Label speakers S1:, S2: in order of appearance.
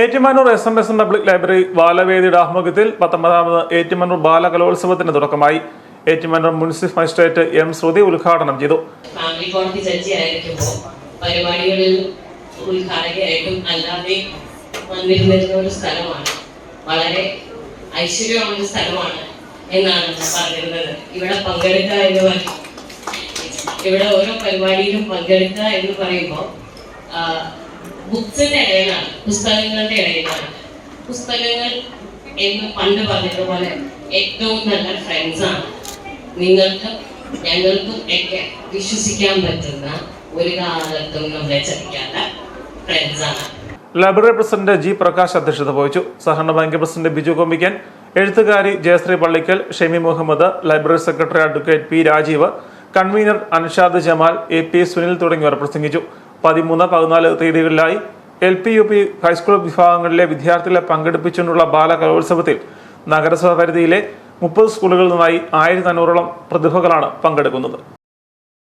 S1: Ettumanoor S M S public library ബാലവേദിയുടെ ആഭിമുഖ്യത്തിൽ പത്തൊമ്പതാമത് ഏറ്റുമാനൂർ ബാലകലോത്സവത്തിന് തുടക്കമായി Ettumanoor municipal magistrate M Sruthi ഉദ്ഘാടനം ചെയ്തു.
S2: ഫാമിലി സ്ഥലമാണ്. വളരെ സ്ഥലമാണ് എന്നാണ് എന്ന് ഇവിടെ ഓരോ പരിപാടിയിലും പങ്കെടുക്കുക എന്ന് പറയുമ്പോൾ ബുക്സിന്റെ ഇടയിലാണ് പുസ്തകങ്ങളുടെ ഇടയിലാണ്. പുസ്തകങ്ങൾ എന്ന് പണ്ട് പറഞ്ഞതുപോലെ ഏറ്റവും നല്ല ഫ്രണ്ട്സാണ് നിങ്ങൾക്ക് ഞങ്ങൾക്കും ഒക്കെ വിശ്വസിക്കാൻ പറ്റുന്ന ഒരു കാലത്തും നമ്മളെ ചതിക്കാത്ത ഫ്രണ്ട്സാണ്
S1: ലൈബ്രറി പ്രസിഡന്റ് ജി പ്രകാശ് അധ്യക്ഷത വഹിച്ചു. സഹകരണ ബാങ്ക് പ്രസിഡന്റ് ബിജു കൊമ്പിക്കൻ എഴുത്തുകാരി Jayasree Pallikkal Shemi Muhammad library secretary advocate P Rajeev convener Anshad Jamal A P Sunil തുടങ്ങിയവർ പ്രസംഗിച്ചു. പതിമൂന്ന് പതിനാല് തീയതികളിലായി L P U P high school വിഭാഗങ്ങളിലെ വിദ്യാർത്ഥികളെ പങ്കെടുപ്പിച്ചുകൊണ്ടുള്ള ബാലകലോത്സവത്തിൽ നഗരസഭ പരിധിയിലെ മുപ്പത് സ്കൂളുകളിൽ നിന്നായി ആയിരത്തി അഞ്ഞൂറോളം പ്രതിഭകളാണ് പങ്കെടുക്കുന്നത്.